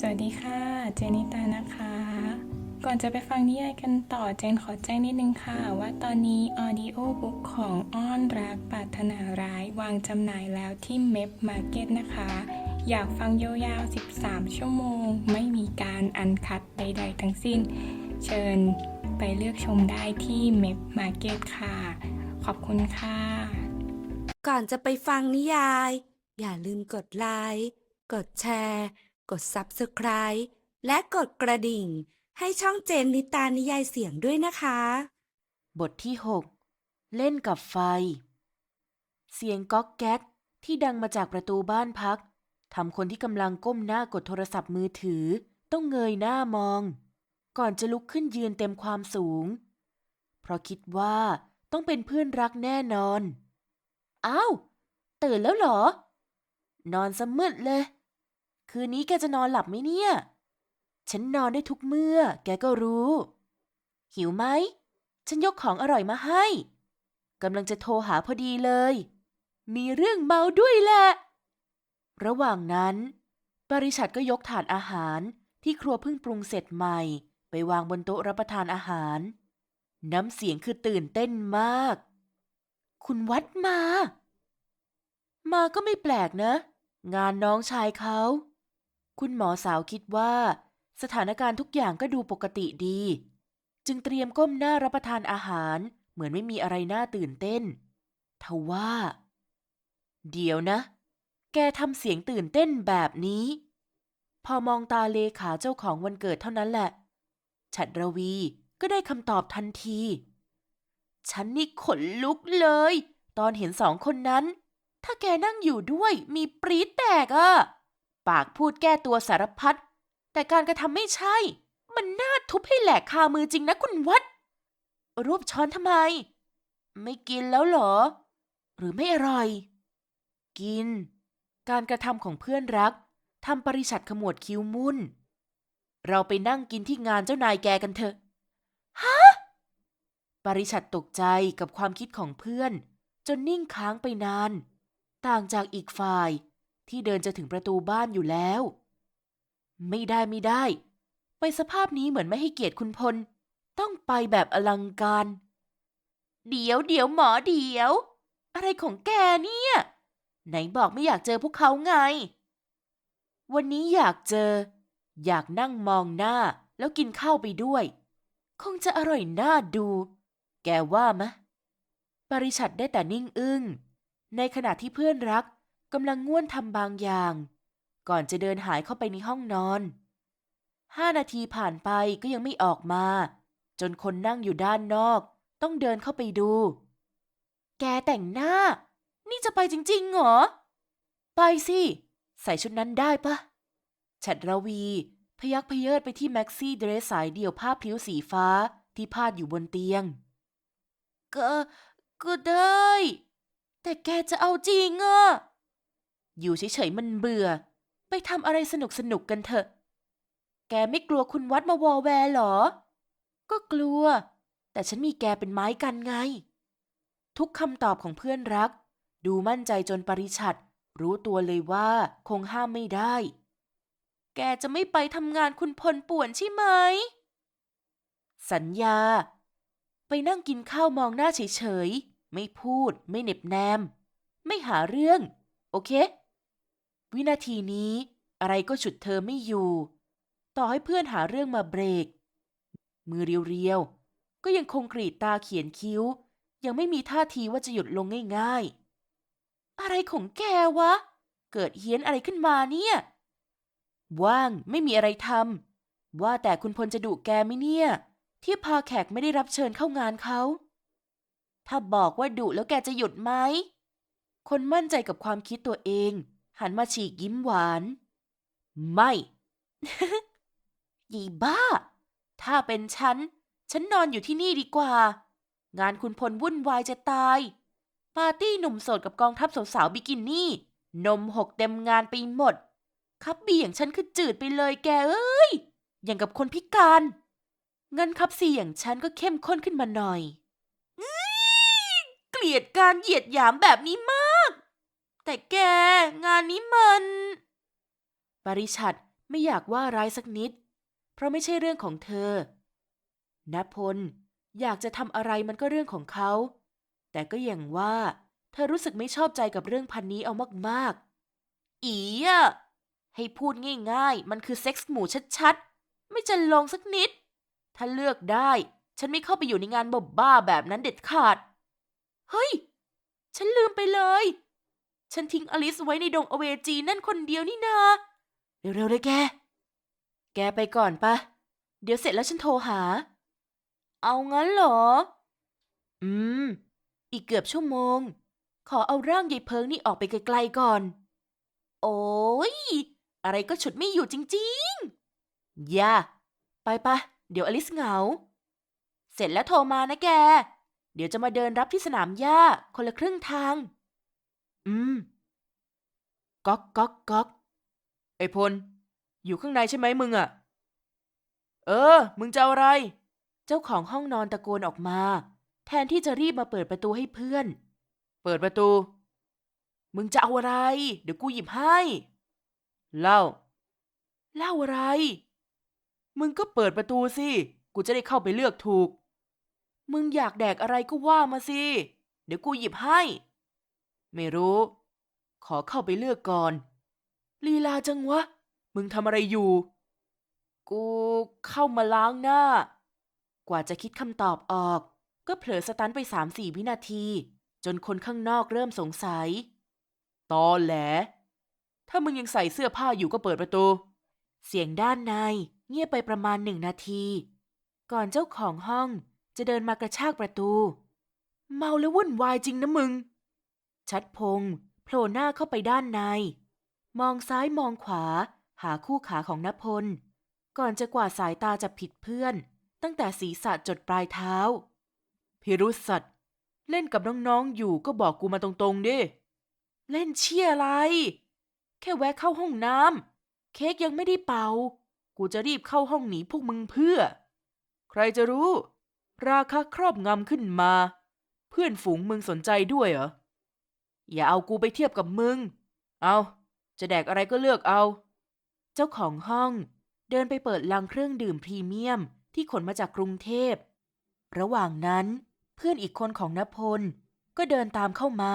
สวัสดีค่ะ เจนิตานะคะ ก่อนจะไปฟังนิยายกันต่อเจนขอแจ้งนิดนึงค่ะ ว่าตอนนี้ออดิโอบุ๊กของอ้อนรักปรารถนาร้ายวางจำหน่ายแล้วที่เม p มาร์เก็ตนะคะ อยากฟังยาวๆ 13 ชั่วโมง ไม่มีการอันคัดใดๆทั้งสิ้น เชิญไปเลือกชมได้ที่เม p มาร์เก็ตค่ะ ขอบคุณค่ะ ก่อนจะไปฟังนิยาย อย่าลืมกดไลค์กดแชร์ กด Subscribe และกดกระดิ่ง ให้ช่องเจนนิตานิยายเสียงด้วยนะคะ บทที่ 6 เล่นกับไฟ เสียงก๊อกแก๊กที่ดังมาจากประตูบ้านพักทำคนที่กำลังก้มหน้ากดโทรศัพท์มือถือ ต้องเงยหน้ามอง ก่อนจะลุกขึ้นยืนเต็มความสูง เพราะคิดว่าต้องเป็นเพื่อนรักแน่นอน อ้าว ตื่นแล้วเหรอ นอนซะมืดเลย คืนนี้แกจะนอนหลับไหมเนี่ย ฉันนอนได้ทุกเมื่อ แกก็รู้ หิวไหม ฉันยกของอร่อยมาให้ กำลังจะโทรหาพอดีเลย มีเรื่องเมาด้วยแหละ ระหว่างนั้น ปริชัดก็ยกถาดอาหารที่ครัวเพิ่งปรุงเสร็จใหม่ ไปวางบนโต๊ะรับประทานอาหาร น้ำเสียงคือตื่นเต้นมาก คุณวัดมา มาก็ไม่แปลกนะ งานน้องชายเขา คุณหมอสาวคิดว่า สถานการณ์ทุกอย่างก็ดูปกติดี จึงเตรียมก้มหน้ารับประทานอาหาร เหมือนไม่มีอะไรน่าตื่นเต้นทว่า เดี๋ยวนะ แกทำเสียงตื่นเต้นแบบนี้ พอมองตาเลขาเจ้าของวันเกิดเท่านั้นแหละ ฉัดรวีก็ได้คำตอบทันที ฉันนี่ขนลุกเลย ตอนเห็นสองคนนั้น ถ้าแกนั่งอยู่ด้วยมีปรี๊ดแตกอะ ปากพูดแก้ตัวสารพัด แต่การกระทำไม่ใช่ มันน่าทุบให้แหลกคามือจริงนะคุณวัด รูปช้อนทำไม ไม่กินแล้วเหรอ หรือไม่อร่อย กิน การกระทำของเพื่อนรักทำปริชัดขมวดคิ้วมุ่น เราไปนั่งกินที่งานเจ้านายแกกันเถอะ ฮะ ปริชัดตกใจกับความคิดของเพื่อน จนนิ่งค้างไปนาน ต่างจากอีกฝ่าย ที่เดินจะถึงประตูบ้านอยู่แล้ว ไม่ได้ไม่ได้ ไปสภาพนี้เหมือนไม่ให้เกียรติคุณพล ต้องไปแบบอลังการ เดี๋ยวเดี๋ยวหมอเดี๋ยว อะไรของแกเนี่ย ไหนบอกไม่อยากเจอพวกเขาไง วันนี้อยากเจอ อยากนั่งมองหน้าแล้วกินข้าวไปด้วย คงจะอร่อยน่าดู แกว่ามะ ปริชัดได้แต่นิ่งอึง้งในขณะที่เพื่อนรัก กำลังง่วนทำบางอย่าง ก่อนจะเดินหายเข้าไปในห้องนอนห้านาทีผ่านไปก็ยังไม่ออกมา จนคนนั่งอยู่ด้านนอก ต้องเดินเข้าไปดู แกแต่งหน้า นี่จะไปจริงๆเหรอ ไปสิ ใส่ชุดนั้นได้ปะฉัดราวี พยักพเยิดไปที่แม็กซี่เดรสสายเดี่ยวผ้าพลิ้วสีฟ้าที่พาดอยู่บนเตียง ก็ ก็ได้ แต่แกจะเอาจริงอะ อยู่เฉยๆมันเบื่อ ไปทำอะไรสนุกๆกันเถอะ แกไม่กลัวคุณวัดมาวอแวร์หรอ ก็กลัว แต่ฉันมีแกเป็นไม้กันไง ทุกคำตอบของเพื่อนรัก ดูมั่นใจจนปริชัดรู้ตัวเลยว่าคงห้ามไม่ได้ แกจะไม่ไปทำงานคุณพลป่วนใช่ไหม สัญญา ไปนั่งกินข้าวมองหน้าเฉยๆ ไม่พูด ไม่เหน็บแนม ไม่หาเรื่อง โอเค วินาทีนี้อะไรก็ฉุดเธอไม่อยู่ ต่อให้เพื่อนหาเรื่องมาเบรก มือเรียวๆ ก็ยังคงกรีดตาเขียนคิ้ว ยังไม่มีท่าทีว่าจะหยุดลงง่ายๆ อะไรของแกวะ เกิดเฮี้ยนอะไรขึ้นมาเนี่ย ว่างไม่มีอะไรทำว่าแต่คุณพลจะดุแกไหมเนี่ย ที่พาแขกไม่ได้รับเชิญเข้างานเขาถ้าบอกว่าดุแล้วแกจะหยุดไหม คนมั่นใจกับความคิดตัวเอง หันมาฉีกยิ้มหวาน ไม่ ยีบ้า ถ้าเป็นฉัน ฉันนอนอยู่ที่นี่ดีกว่า งานคุณพลวุ่นวายจะตาย ปาร์ตี้หนุ่มโสดกับกองทัพสาวๆบิกินี่ นมหกเต็มงานไปหมด ครับบีอย่างฉันคือจืดไปเลยแกเอ้ย อย่างกับคนพิการเงินครับซีอย่างฉันก็เข้มข้นขึ้นมาหน่อยอเกลียดการเหยียดหยามแบบนี้มาก แต่แกงานนี้มันปริชัดไม่อยากว่าร้ายสักนิด เพราะไม่ใช่เรื่องของเธอนพลอยากจะทำอะไรมันก็เรื่องของเขา แต่ก็อย่างว่า เธอรู้สึกไม่ชอบใจกับเรื่องพันนี้เอามากๆ อีอะให้พูดง่ายๆ มันคือเซ็กส์หมู่ชัดๆ ไม่จะลงสักนิด ถ้าเลือกได้ ฉันไม่เข้าไปอยู่ในงานบบบ้าแบบนั้นเด็ดขาด เฮ้ย ฉันลืมไปเลย ฉันทิ้งอลิสไว้ในดงอเวจีนั่นคนเดียวนี่นา เร็วๆเลยแก แกไปก่อนปะ เดี๋ยวเสร็จแล้วฉันโทรหา เอางั้นเหรอ อืม อีกเกือบชั่วโมง ขอเอาร่างยายเพิงนี่ออกไปไกลๆก่อน โอ้ย อะไรก็ฉุดไม่อยู่จริงๆ อย่า ไปปะ เดี๋ยวอลิสเหงา เสร็จแล้วโทรมานะแก เดี๋ยวจะมาเดินรับที่สนามหญ้าคนละครึ่งทาง อืม ก๊อกก๊อกก๊อกไอพล อยู่ข้างในใช่ไหมมึงอะเออ มึงจะเอาอะไร เจ้าของห้องนอนตะโกนออกมา แทนที่จะรีบมาเปิดประตูให้เพื่อน เปิดประตู มึงจะเอาอะไร เดี๋ยวกูหยิบให้เหล้าเหล้าอะไร มึงก็เปิดประตูสิ กูจะได้เข้าไปเลือกถูก มึงอยากแดกอะไรก็ว่ามาสิ เดี๋ยวกูหยิบให้ ไม่รู้ ขอเข้าไปเลือกก่อน ลีลาจังวะ มึงทำอะไรอยู่ กูเข้ามาล้างหน้า กว่าจะคิดคำตอบออก ก็เผลอสตันไปสามสี่วินาที จนคนข้างนอกเริ่มสงสัย ตอแหล ถ้ามึงยังใส่เสื้อผ้าอยู่ก็เปิดประตู เสียงด้านในเงียบไปประมาณหนึ่งนาที ก่อนเจ้าของห้องจะเดินมากระชากประตู เมาแล้ววุ่นวายจริงนะมึง ชัดพงศ์โผล่หน้าเข้าไปด้านใน มองซ้ายมองขวา หาคู่ขาของนพล ก่อนจะกวาดสายตาจับผิดเพื่อน ตั้งแต่ศีรษะจดปลายเท้า พิรุษสัตว์ เล่นกับน้องๆอยู่ก็บอกกูมาตรงๆดิ เล่นเชี่ยอะไร แค่แวะเข้าห้องน้ำเค้กยังไม่ได้เป่า กูจะรีบเข้าห้องหนีพวกมึงเพื่อ ใครจะรู้ ราคาครอบงำขึ้นมา เพื่อนฝูงมึงสนใจด้วยเหรอ อย่าเอากูไปเทียบกับมึง เอาจะแดกอะไรก็เลือกเอา เจ้าของห้องเดินไปเปิดลังเครื่องดื่มพรีเมียมที่ขนมาจากกรุงเทพ ระหว่างนั้นเพื่อนอีกคนของนพล ก็เดินตามเข้ามา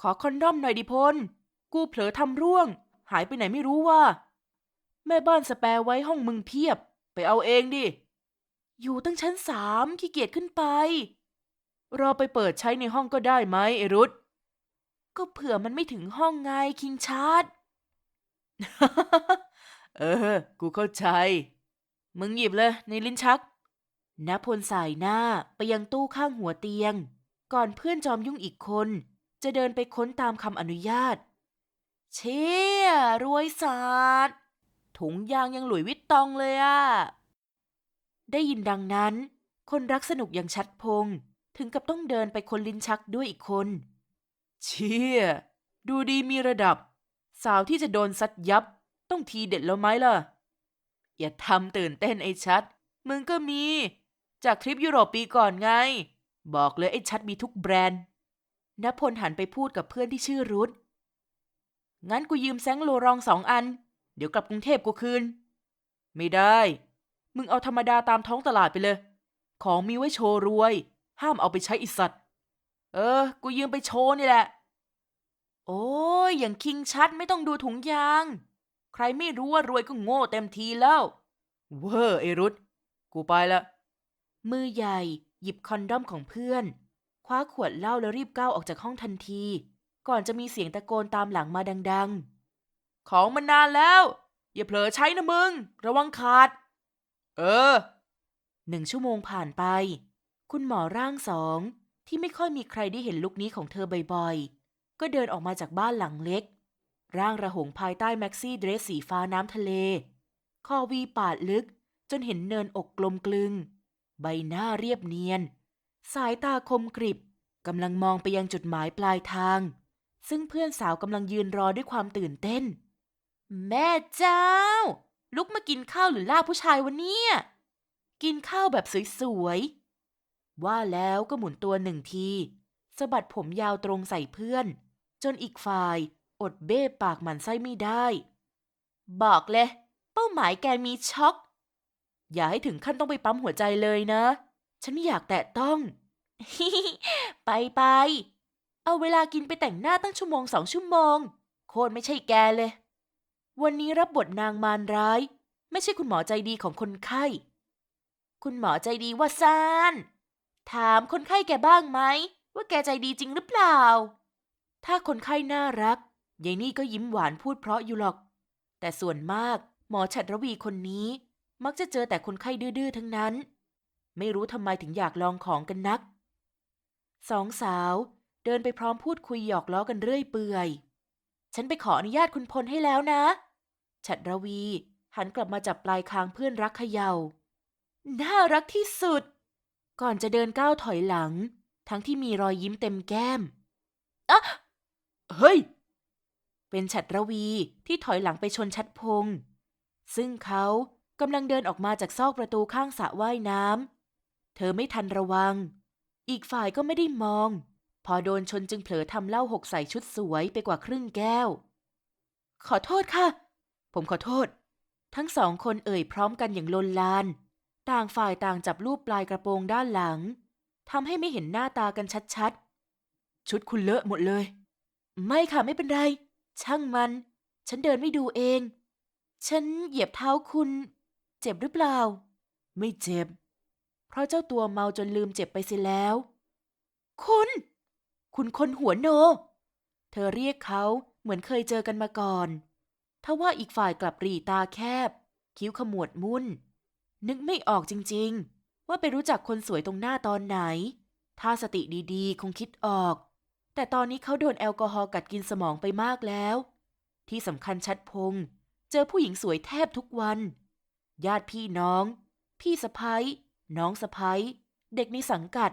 ขอคอนดอมหน่อยดิพล กูเผลอทำร่วง หายไปไหนไม่รู้ว่า แม่บ้านสแปรไว้ห้องมึงเพียบ ไปเอาเองดิ อยู่ตั้งชั้นสามขี้เกียจขึ้นไป รอไปเปิดใช้ในห้องก็ได้ไหมไอรุธ ก็เผื่อมันไม่ถึงห้องไงคิงชาร์ดเออ กูเข้าใจ มึงหยิบเลยในลิ้นชักนพลสายหน้าไปยังตู้ข้างหัวเตียง ก่อนเพื่อนจอมยุ่งอีกคน จะเดินไปค้นตามคำอนุญาต เชี่ยรวยศาสตร์ถุงยางยังหลุยวิตตองเลยอะได้ยินดังนั้น คนรักสนุกอย่างชัดพง ถึงกับต้องเดินไปคนลิ้นชักด้วยอีกคน เชี่ย ดูดีมีระดับ สาวที่จะโดนซัดยับ ต้องทีเด็ดแล้วไหมล่ะ อย่าทำตื่นเต้นไอ้ชัด มึงก็มี จากทริปยุโรปปีก่อนไง บอกเลยไอ้ชัดมีทุกแบรนด์นพลหันไปพูดกับเพื่อนที่ชื่อรุธงั้นกูยืมแซงโลรองสองอัน เดี๋ยวกลับกรุงเทพกูคืน ไม่ได้ มึงเอาธรรมดาตามท้องตลาดไปเลย ของมีไว้โชว์รวย ห้ามเอาไปใช้อิสัตว์ เออ กูยืมไปโชว์นี่แหละ โอ้ยอย่างคิงชัดไม่ต้องดูถุงยาง ใครไม่รู้ว่ารวยก็โง่เต็มทีแล้ว เวอร์เอรุธกูไปละ มือใหญ่ หยิบคอนดอมของเพื่อน คว้าขวดเหล้าแล้วรีบก้าวออกจากห้องทันที ก่อนจะมีเสียงตะโกนตามหลังมาดังๆ ของมันนานแล้ว อย่าเผลอใช้นะมึง ระวังขาด เออ หนึ่งชั่วโมงผ่านไป คุณหมอร่างสองที่ไม่ค่อยมีใครได้เห็นลุคนี้ของเธอบ่อยๆ ก็เดินออกมาจากบ้านหลังเล็ก ร่างระหงภายใต้แม็กซี่เดรสสีฟ้าน้ำทะเล คอวีปาดลึกจนเห็นเนินอกกลมกลึง ใบหน้าเรียบเนียน สายตาคมกริบกำลังมองไปยังจุดหมายปลายทาง ซึ่งเพื่อนสาวกำลังยืนรอด้วยความตื่นเต้น แม่เจ้า ลุกมากินข้าวหรือล่าผู้ชายวะเนี่ย กินข้าวแบบสวยๆว่าแล้วก็หมุนตัวหนึ่งทีสะบัดผมยาวตรงใส่เพื่อน จนอีกฝ่าย อดเบ้ปากหมันไส้ไม่ได้ บอกเลย เป้าหมายแกมีช็อก อย่าให้ถึงขั้นต้องไปปั๊มหัวใจเลยนะ ฉันไม่อยากแตะต้อง ไปไป เอาเวลากินไปแต่งหน้าตั้งชั่วโมงสองชั่วโมง โคตรไม่ใช่แกเลย วันนี้รับบทนางมารร้าย ไม่ใช่คุณหมอใจดีของคนไข้ คุณหมอใจดีว่าซานถามคนไข้แกบ้างไหมว่าแกใจดีจริงหรือเปล่า ถ้าคนไข้น่ารักยายนี่ก็ยิ้มหวานพูดเพราะอยู่หรอก แต่ส่วนมากหมอฉัตรวีคนนี้ มักจะเจอแต่คนไข้ดื้อๆทั้งนั้น ไม่รู้ทำไมถึงอยากลองของกันนัก สองสาว เดินไปพร้อมพูดคุยหยอกล้อกันเรื่อยเปื่อย ฉันไปขออนุญาตคุณพลให้แล้วนะ ฉัตรวีหันกลับมาจับปลายคางเพื่อนรักเขยา่า น่ารักที่สุด ก่อนจะเดินก้าวถอยหลัง ทั้งที่มีรอยยิ้มเต็มแก้ม อะ เฮ้ย เป็นฉัตรวีที่ถอยหลังไปชนชัดพงษ์ซึ่งเขากำลังเดินออกมาจากซอกประตูข้างสระว่ายน้ำ เธอไม่ทันระวัง อีกฝ่ายก็ไม่ได้มอง พอโดนชนจึงเผลอทำเหล้าหกใส่ชุดสวยไปกว่าครึ่งแก้ว ขอโทษค่ะ ผมขอโทษ ทั้งสองคนเอ่ยพร้อมกันอย่างลนลาน ต่างฝ่ายต่างจับรูปปลายกระโปรงด้านหลังทำให้ไม่เห็นหน้าตากันชัดๆ ชุดคุณเลอะหมดเลย ไม่ค่ะไม่เป็นไร ช่างมัน ฉันเดินไม่ดูเอง ฉันเหยียบเท้าคุณ เจ็บหรือเปล่า ไม่เจ็บ เพราะเจ้าตัวเมาจนลืมเจ็บไปเสียแล้ว คุณ คุณคนหัวโน เธอเรียกเขาเหมือนเคยเจอกันมาก่อนทว่าอีกฝ่ายกลับรีตาแคบ คิ้วขมวดมุ่น นึกไม่ออกจริง ๆ ว่าไปรู้จักคนสวยตรงหน้าตอนไหน ถ้าสติดีๆ คงคิดออก แต่ตอนนี้เขาโดนแอลกอฮอล์กัดกินสมองไปมากแล้ว ที่สำคัญชัดพง เจอผู้หญิงสวยแทบทุกวัน ญาติพี่น้อง พี่สะพ้ยน้องสะพ้ยเด็กในสังกัด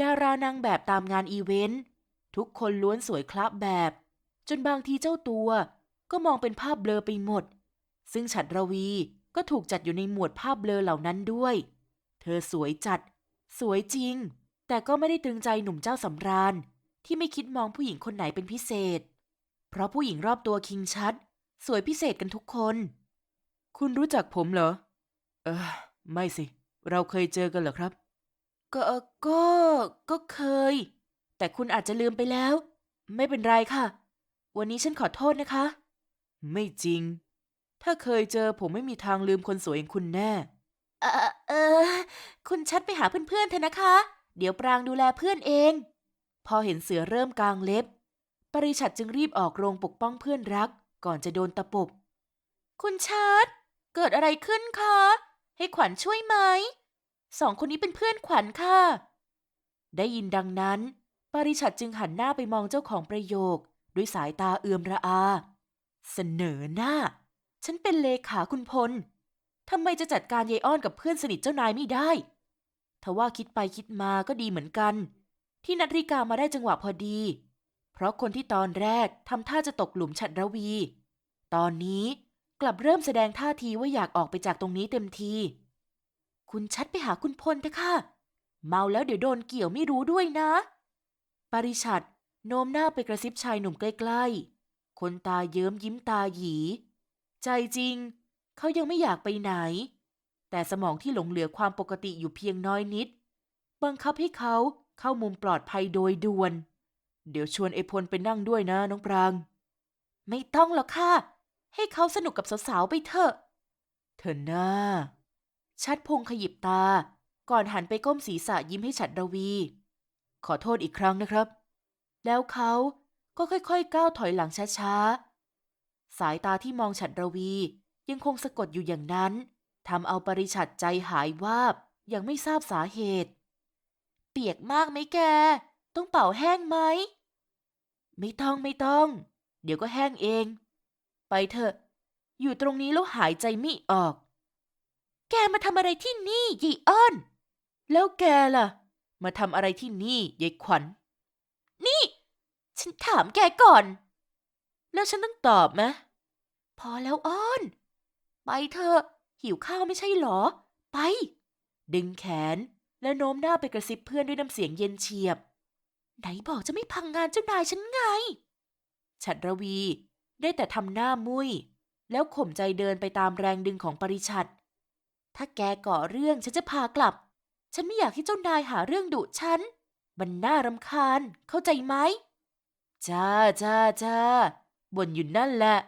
ดารานางแบบตามงานอีเวนต์ ทุกคนล้วนสวยคลับแบบ จนบางทีเจ้าตัวก็มองเป็นภาพเบลอไปหมด ซึ่งฉัตรวีก็ถูกจัดอยู่ในหมวดภาพเบลอเหล่านั้นด้วย เธอสวยจัด สวยจริง แต่ก็ไม่ได้ตรึงใจหนุ่มเจ้าสำราญ ที่ไม่คิดมองผู้หญิงคนไหนเป็นพิเศษ เพราะผู้หญิงรอบตัวคิงชัด สวยพิเศษกันทุกคน คุณรู้จักผมเหรอ เออ ไม่สิ เราเคยเจอกันเหรอครับ ก็ก็ ก็เคย แต่คุณอาจจะลืมไปแล้ว ไม่เป็นไรค่ะ วันนี้ฉันขอโทษนะคะ ไม่จริง ถ้าเคยเจอผมไม่มีทางลืมคนสวยอย่างคุณแน่ เออเออ คุณชัดไปหาเพื่อนๆเถอะนะคะ เดี๋ยวปรางดูแลเพื่อนเอง พอเห็นเสือเริ่มกางเล็บ ปริชัดจึงรีบออกโรงปกป้องเพื่อนรัก ก่อนจะโดนตะปบ คุณชัดเกิดอะไรขึ้นคะ ให้ขวัญช่วยไหม สองคนนี้เป็นเพื่อนขวัญค่ะ ได้ยินดังนั้น ปริชัดจึงหันหน้าไปมองเจ้าของประโยค ด้วยสายตาเอือมระอา เสนอหน้า ฉันเป็นเลขาคุณพลทำไมจะจัดการยายอ้อนกับเพื่อนสนิทเจ้านายไม่ได้ ทว่าคิดไปคิดมาก็ดีเหมือนกัน ที่นัทริกามาได้จังหวะพอดี เพราะคนที่ตอนแรกทำท่าจะตกหลุมฉัดระวี ตอนนี้กลับเริ่มแสดงท่าทีว่าอยากออกไปจากตรงนี้เต็มที คุณชัดไปหาคุณพลเถอะค่ะ เมาแล้วเดี๋ยวโดนเกี่ยวไม่รู้ด้วยนะ ปริชัดโน้มหน้าไปกระซิบชายหนุ่มใกล้ๆ คนตาเยิ้มยิ้มตาหยี ใจจริง เขายังไม่อยากไปไหน แต่สมองที่หลงเหลือความปกติอยู่เพียงน้อยนิด บังคับให้เขา เข้ามุมปลอดภัยโดยด่วน เดี๋ยวชวนไอพลไปนั่งด้วยนะน้องปราง ไม่ต้องหรอกค่ะ ให้เขาสนุกกับสาวๆไปเถอะ เธอหน้า ชัดพงขยิบตา ก่อนหันไปก้มศีรษะยิ้มให้ฉัดระวี ขอโทษอีกครั้งนะครับ แล้วเขาก็ค่อยๆ ก้าวถอยหลังช้าๆ สายตาที่มองฉัดระวียังคงสะกดอยู่อย่างนั้นทำเอาปริชัดใจหายวาบย่างไม่ทราบสาเหตุ เปียกมากไหมแก ต้องเป่าแห้งไหม ไม่ต้องไม่ต้อง เดี๋ยวก็แห้งเอง ไปเถอะ อยู่ตรงนี้แล้วหายใจไม่ออก แกมาทำอะไรที่นี่ยีอ้อน แล้วแกล่ะ มาทำอะไรที่นี่ยายขวัญ นี่ ฉันถามแกก่อน แล้วฉันต้องตอบไหมพอแล้วอ้อน ไปเถอะหิวข้าวไม่ใช่หรอ ไป ดึงแขน และโน้มหน้าไปกระซิบเพื่อนด้วยน้ำเสียงเย็นเฉียบ ไหนบอกจะไม่พังงานเจ้านายฉันไง ฉัดระวีได้แต่ทำหน้ามุยแล้วข่มใจเดินไปตามแรงดึงของปริชัด ถ้าแกก่อเรื่องฉันจะพากลับ ฉันไม่อยากให้เจ้านายหาเรื่องดุฉัน มันน่ารำคาญ เข้าใจไหม จ้าจ้าจ้าบ่นอยู่นั่นแหละ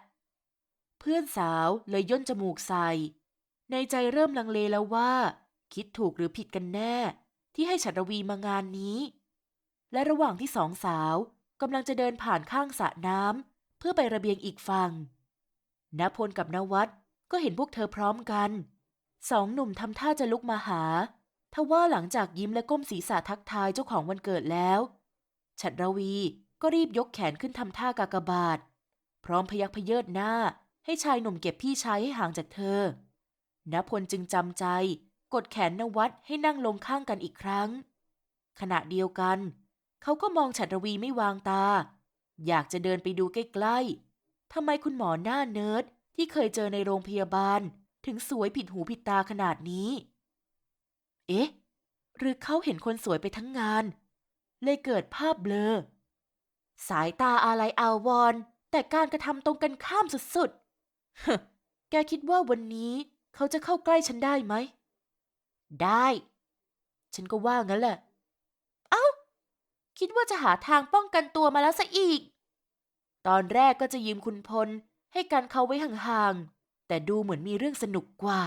เพื่อนสาวเลยย่นจมูกใส่ ในใจเริ่มลังเลแล้วว่า คิดถูกหรือผิดกันแน่ ที่ให้ฉัตรวีมางานนี้ และระหว่างที่สองสาวกำลังจะเดินผ่านข้างสระน้ำเพื่อไประเบียงอีกฝั่งนพลกับนวัดก็เห็นพวกเธอพร้อมกัน สองหนุ่มทำท่าจะลุกมาหาทว่าหลังจากยิ้มและก้มศีรษะทักทายเจ้าของวันเกิดแล้ว ฉัตรวีก็รีบยกแขนขึ้นทำท่ากากบาท พร้อมพยักพเยิดหน้าให้ชายหนุ่มเก็บพี่ชายให้ห่างจากเธอนพลจึงจำใจ กดแขนนวัดให้นั่งลงข้างกันอีกครั้ง ขณะเดียวกัน เขาก็มองฉัตรวีไม่วางตา อยากจะเดินไปดูใกล้ๆทำไมคุณหมอหน้าเนิร์ดที่เคยเจอในโรงพยาบาล ถึงสวยผิดหูผิดตาขนาดนี้ เอ๊ะ หรือเขาเห็นคนสวยไปทั้งงาน เลยเกิดภาพเบลอ สายตาอะไรอาวรณ์แต่การกระทำตรงกันข้ามสุดๆฮแกคิดว่าวันนี้เขาจะเข้าใกล้ฉันได้ไหม ได้ ฉันก็ว่างั้นแหละ เอ้า คิดว่าจะหาทางป้องกันตัวมาแล้วซะอีก ตอนแรกก็จะยืมคุณพลให้กันเขาไว้ห่างๆ แต่ดูเหมือนมีเรื่องสนุกกว่า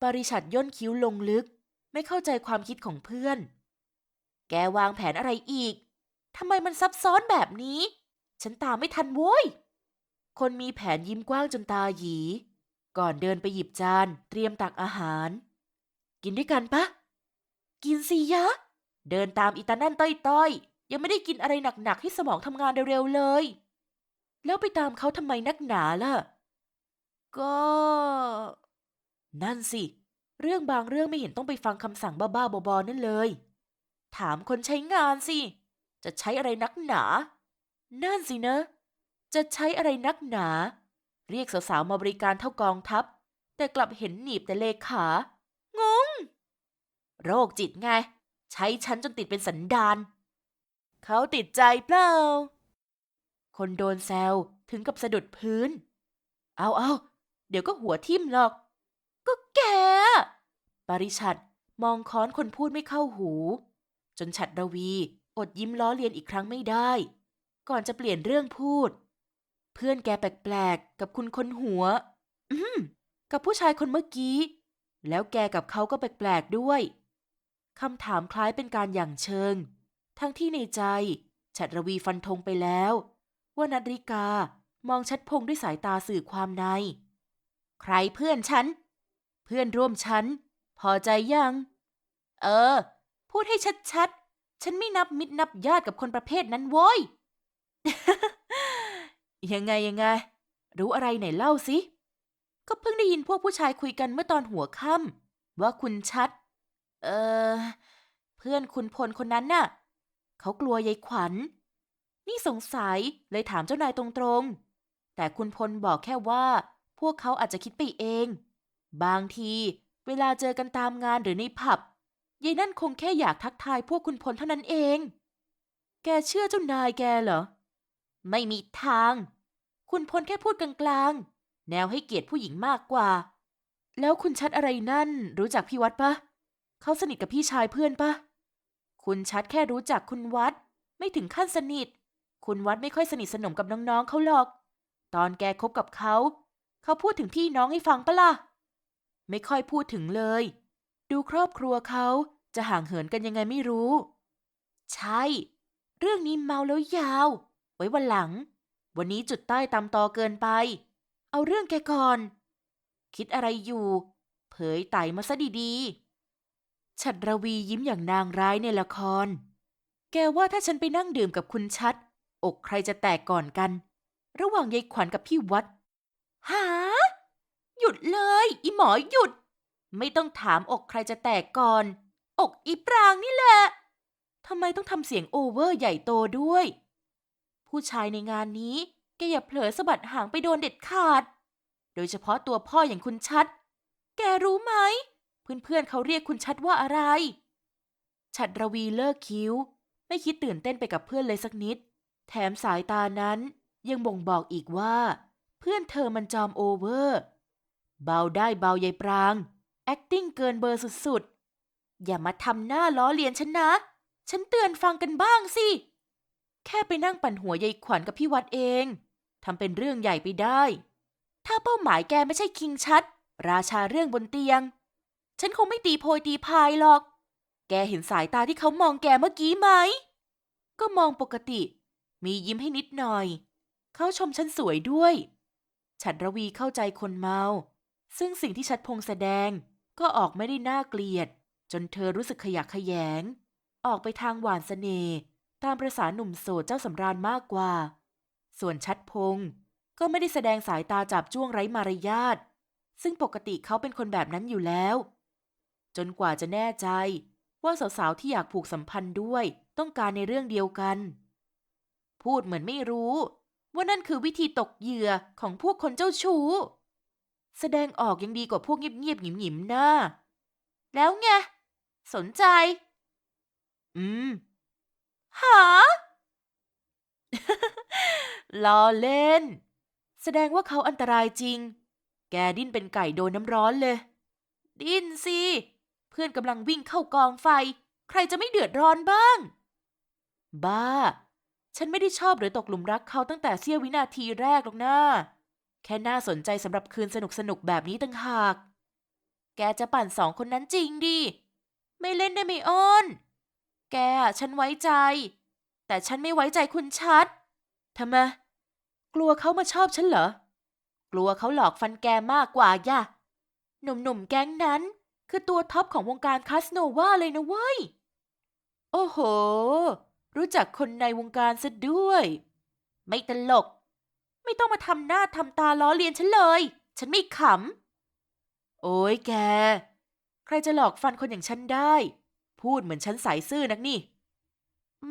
ปริชัดย่นคิ้วลงลึก ไม่เข้าใจความคิดของเพื่อน แกวางแผนอะไรอีก ทำไมมันซับซ้อนแบบนี้ ฉันตามไม่ทันโว้ย คนมีแผนยิ้มกว้างจนตาหยี ก่อนเดินไปหยิบจานเตรียมตักอาหาร กินด้วยกันปะ กินสิยะ เดินตามอีตานั่นต้อยๆ ยังไม่ได้กินอะไรหนักๆ ให้สมองทำงานเร็วๆเลย แล้วไปตามเขาทำไมนักหนาล่ะ ก็ นั่นสิ เรื่องบางเรื่องไม่เห็นต้องไปฟังคำสั่งบ้าๆบอๆนั่นเลย ถามคนใช้งานสิ จะใช้อะไรนักหนา นั่นสินะ จะใช้อะไรนักหนา เรียกสาวๆมาบริการเท่ากองทัพ แต่กลับเห็นหนีบแต่เลขา โรคจิตไง ใช้ฉันจนติดเป็นสันดาน เขาติดใจเปล่า คนโดนแซวถึงกับสะดุดพื้น เอาเอาเดี๋ยวก็หัวทิ่มหรอก ก็แก ปริชัดมองค้อนคนพูดไม่เข้าหู จนฉัดระวีอดยิ้มล้อเลียนอีกครั้งไม่ได้ ก่อนจะเปลี่ยนเรื่องพูด เพื่อนแกแปลกๆ กับคุณคนหัว อืมกับผู้ชายคนเมื่อกี้ แล้วแกกับเขาก็แปลกๆด้วย คำถามคล้ายเป็นการหยั่งเชิง ทั้งที่ในใจฉัดระวีฟันธงไปแล้ว ว่านัดริกามองชัดพงด้วยสายตาสื่อความใน ใครเพื่อนฉัน เพื่อนร่วมฉัน พอใจยัง เออ พูดให้ชัดๆ ฉันไม่นับมิตรนับญาติกับคนประเภทนั้นโว้ย ยังไงยังไง รู้อะไรไหนเล่าสิ ก็เพิ่งได้ยินพวกผู้ชายคุยกันเมื่อตอนหัวค่ำว่าคุณชัด เออ เพื่อนคุณพลคนนั้นน่ะ เขากลัวยายขวัญ นี่สงสัยเลยถามเจ้านายตรงๆ แต่คุณพลบอกแค่ว่า พวกเขาอาจจะคิดไปเอง บางที เวลาเจอกันตามงานหรือในผับยายนั่นคงแค่อยากทักทายพวกคุณพลเท่านั้นเอง แกเชื่อเจ้านายแกเหรอ ไม่มีทาง คุณพลแค่พูดกลางๆ แนวให้เกียรติผู้หญิงมากกว่า แล้วคุณชัดอะไรนั่นรู้จักพี่วัดปะ เขาสนิทกับพี่ชายเพื่อนปะคุณชัดแค่รู้จักคุณวัด ไม่ถึงขั้นสนิท คุณวัดไม่ค่อยสนิทสนมกับน้องๆเขาหรอก ตอนแกคบกับเขา เขาพูดถึงพี่น้องให้ฟังปะล่ะ ไม่ค่อยพูดถึงเลย ดูครอบครัวเขาจะห่างเหินกันยังไงไม่รู้ ใช่ เรื่องนี้เมาแล้วยาว ไว้วันหลัง วันนี้จุดใต้ตำตอเกินไป เอาเรื่องแกก่อน คิดอะไรอยู่ เผยไตมาซะดีๆ ฉัดระวียิ้มอย่างนางร้ายในละคร แกว่าถ้าฉันไปนั่งดื่มกับคุณชัด อกใครจะแตกก่อนกัน ระหว่างยายขวัญกับพี่วัด หา หยุดเลย อีหมอหยุด ไม่ต้องถามอกใครจะแตกก่อน อกอีปรางนี่แหละทำไมต้องทำเสียงโอเวอร์ใหญ่โตด้วย ผู้ชายในงานนี้แกอย่าเผลอสะบัดหางไปโดนเด็ดขาด โดยเฉพาะตัวพ่ออย่างคุณชัด แกรู้ไหม เพื่อนๆเขาเรียกคุณชัดว่าอะไรฉัดระวีเลิกคิ้ว ไม่คิดตื่นเต้นไปกับเพื่อนเลยสักนิด แถมสายตานั้นยังบ่งบอกอีกว่า เพื่อนเธอมันจอมโอเวอร์ เบาได้เบายายปราง acting เกินเบอร์สุดๆ อย่ามาทำหน้าล้อเลียนฉันนะ ฉันเตือนฟังกันบ้างสิ แค่ไปนั่งปั่นหัวยายขวัญกับพี่วัดเองทำเป็นเรื่องใหญ่ไปได้ ถ้าเป้าหมายแกไม่ใช่คิงชัด ราชาเรื่องบนเตียง ฉันคงไม่ตีโพยตีพายหรอก แกเห็นสายตาที่เขามองแกเมื่อกี้ไหม ก็มองปกติ มียิ้มให้นิดหน่อย เขาชมฉันสวยด้วย ฉัดระวีเข้าใจคนเมา ซึ่งสิ่งที่ชัดพงแสดงก็ออกไม่ได้น่าเกลียด จนเธอรู้สึกขยักขยง ออกไปทางหวานเสน่ห์ตามประษาหนุ่มโสดเจ้าสำราญมากกว่า ส่วนชัดพงก็ไม่ได้แสดงสายตาจับจ้วงไร้มารยาทซึ่งปกติเขาเป็นคนแบบนั้นอยู่แล้ว จนกว่าจะแน่ใจ ว่าสาวๆที่อยากผูกสัมพันธ์ด้วยต้องการในเรื่องเดียวกัน พูดเหมือนไม่รู้ ว่านั่นคือวิธีตกเหยื่อของพวกคนเจ้าชู้ แสดงออกยังดีกว่าพวกเงียบๆหยิมๆนะแล้วไง สนใจ อืมหาล้อเล่น แสดงว่าเขาอันตรายจริง แกดิ้นเป็นไก่โดนน้ำร้อนเลย ดิ้นสิ เพื่อนกำลังวิ่งเข้ากองไฟ ใครจะไม่เดือดร้อนบ้าง บ้า ฉันไม่ได้ชอบหรือตกหลุมรักเขาตั้งแต่เสี้ยววินาทีแรกหรอกนะแค่น่าสนใจสำหรับคืนสนุกสนุกๆแบบนี้ตั้งหาก แกจะปั่นสองคนนั้นจริงดิ ไม่เล่นได้ไหมอ้อน แกฉันไว้ใจ แต่ฉันไม่ไว้ใจคุณชัด ทำไม กลัวเขามาชอบฉันเหรอ กลัวเขาหลอกฟันแกมากกว่าย่ะ หนุ่มๆแก๊งนั้น คือตัวท็อปของวงการคาสโนวาเลยนะเว้ย โอ้โห รู้จักคนในวงการซะด้วย ไม่ตลก ไม่ต้องมาทำหน้าทำตาล้อเลียนฉันเลย ฉันไม่ขำ โอ้ยแก ใครจะหลอกฟันคนอย่างฉันได้ พูดเหมือนฉันใสายซื่อนักนี่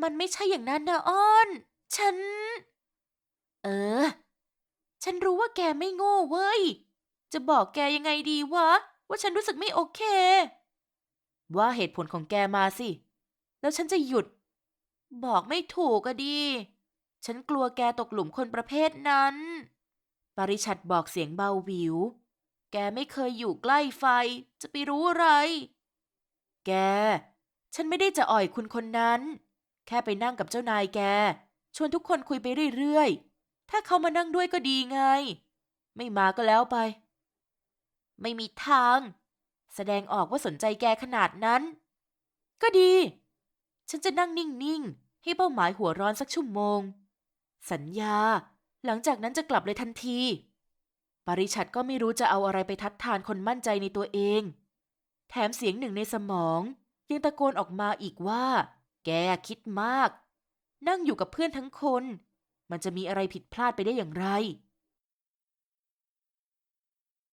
มันไม่ใช่อย่างนั้นนะอ้อน ฉัน เออ ฉันรู้ว่าแกไม่โง่เว้ย จะบอกแกยังไงดีวะ ว่าฉันรู้สึกไม่โอเค ว่าเหตุผลของแกมาสิ แล้วฉันจะหยุด บอกไม่ถูกอะดี ฉันกลัวแกตกหลุมคนประเภทนั้น ปริชัดบอกเสียงเบาหวิว แกไม่เคยอยู่ใกล้ไฟ จะไปรู้อะไร แก ฉันไม่ได้จะอ่อยคุณคนนั้น แค่ไปนั่งกับเจ้านายแก ชวนทุกคนคุยไปเรื่อยๆ ถ้าเขามานั่งด้วยก็ดีไง ไม่มาก็แล้วไป ไม่มีทาง แสดงออกว่าสนใจแกขนาดนั้น ก็ดี ฉันจะนั่งนิ่ง ๆ ให้เป้าหมายหัวร้อนสักชั่วโมง สัญญา หลังจากนั้นจะกลับเลยทันที ปริชัดก็ไม่รู้จะเอาอะไรไปทัดทานคนมั่นใจในตัวเอง แถมเสียงหนึ่งในสมองยังตะโกนออกมาอีกว่า แกคิดมาก นั่งอยู่กับเพื่อนทั้งคน มันจะมีอะไรผิดพลาดไปได้อย่างไร